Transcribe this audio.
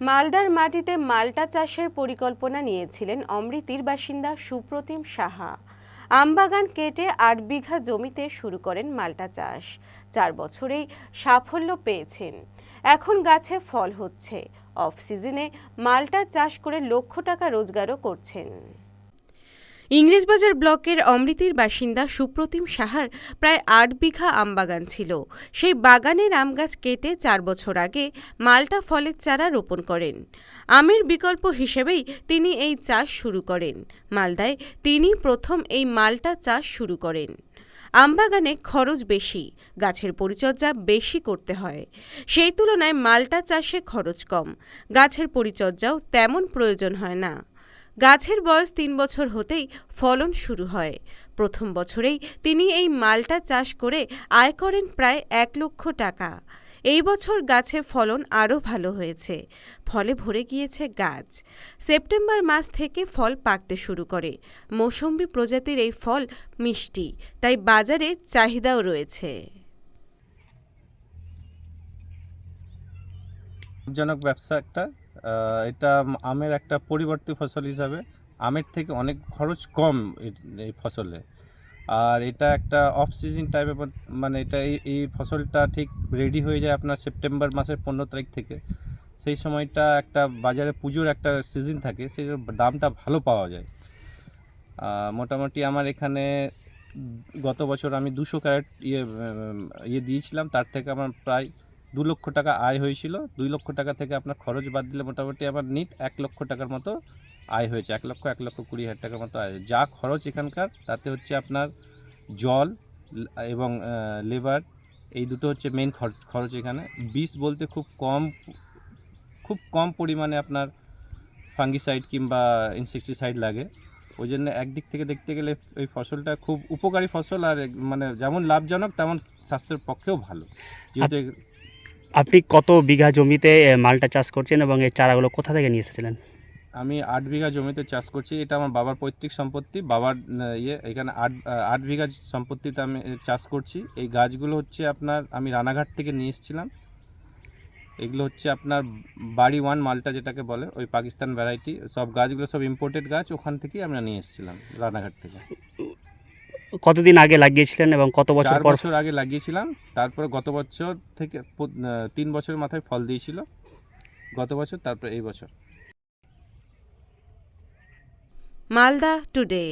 মালদার মাটিতে মালটা চাষের পরিকল্পনা নিয়েছিলেন অমৃতির বাসিন্দা সুপ্রতিম সাহা। আমবাগান কেটে আট বিঘা জমিতে শুরু করেন মালটা চাষ। চার বছরেই সাফল্য পেয়েছেন। এখন গাছে ফল হচ্ছে। অফ সিজনে মাল্টা চাষ করে লক্ষ টাকা রোজগারও করছেন। ইংরেজবাজার ব্লকের অমৃতির বাসিন্দা সুপ্রতিম সাহার প্রায় আট বিঘা আমবাগান ছিল। সেই বাগানের আম গাছ কেটে চার বছর আগে মালটা ফলের চারা রোপণ করেন। আমের বিকল্প হিসেবেই তিনি এই চাষ শুরু করেন। মালদায় তিনি প্রথম এই মালটা চাষ শুরু করেন। আমবাগানে খরচ বেশি, গাছের পরিচর্যা বেশি করতে হয়। সেই তুলনায় মালটা চাষে খরচ কম, গাছের পরিচর্যাও তেমন প্রয়োজন হয় না। গাছের বয়স তিন বছর হতেই ফলন শুরু হয়। প্রথম বছরেই তিনি এই মালটা চাষ করে আয় করেন প্রায় এক লক্ষ টাকা। এই বছর গাছে ফলন আরও ভালো হয়েছে। ফলে ভরে গিয়েছে গাছ। সেপ্টেম্বর মাস থেকে ফল পাকতে শুরু করে। মৌসম্বি প্রজাতির এই ফল মিষ্টি, তাই বাজারে চাহিদাও রয়েছে। লাভজনক ব্যবসা একটা। এটা আমের একটা পরিবর্তী ফসল হিসাবে আমের থেকে অনেক খরচ কম এই ফসলে। আর এটা একটা অফ সিজন টাইপের মানে এটা এই ফসলটা ঠিক রেডি হয়ে যায় আপনার সেপ্টেম্বর মাসের পনেরো তারিখ থেকে। সেই সময়টা একটা বাজারে পুজোর একটা সিজন থাকে, সেই দামটা ভালো পাওয়া যায়। মোটামুটি আমার এখানে গত বছর আমি দুশো ক্যারেট ইয়ে ইয়ে দিয়েছিলাম, তার থেকে আমার প্রায় দু লক্ষ টাকা আয় হয়েছিল। দুই লক্ষ টাকা থেকে আপনার খরচ বাদ দিলে মোটামুটি আমার নিট এক লক্ষ টাকার মতো আয় হয়েছে। এক লক্ষ এক লক্ষ কুড়ি হাজার টাকার মতো আয় যা খরচ এখানকার তাতে হচ্ছে আপনার জল এবং লেবার এই দুটো হচ্ছে মেন খরচ খরচ এখানে। বিষ বলতে খুব কম খুব কম পরিমাণে আপনার ফাঙ্গিসাইড কিংবা ইনসেকটিসাইড লাগে। ওই জন্য একদিক থেকে দেখতে গেলে এই ফসলটা খুব উপকারী ফসল আর মানে যেমন লাভজনক তেমন স্বাস্থ্যের পক্ষেও ভালো। যেহেতু এ- আপনি কত বিঘা জমিতে মালটা চাষ করছেন এবং এই চারাগুলো কোথা থেকে নিয়ে এসেছিলেন? আমি আট বিঘা জমিতে চাষ করছি, এটা আমার বাবার পৈতৃক সম্পত্তি, বাবার ইয়ে এখানে আট আট বিঘা সম্পত্তিতে আমি চাষ করছি। এই গাছগুলো হচ্ছে আপনার, আমি রানাঘাট থেকে নিয়ে এসেছিলাম। এগুলো হচ্ছে আপনার বাড়ি ওয়ান মালটা যেটাকে বলে, ওই পাকিস্তান ভ্যারাইটি, সব গাছগুলো সব ইম্পোর্টেড গাছ, ওখান থেকেই আমরা নিয়ে এসেছিলাম রানাঘাট থেকে। কতদিন আগে লাগিয়েছিলেন এবং কত বছর পর বছর আগে লাগিয়েছিলাম। তারপর গত বছর থেকে তিন বছরের মাথায় ফল দিয়েছিল। গত বছর তারপর এই বছর। মালদা টুডে।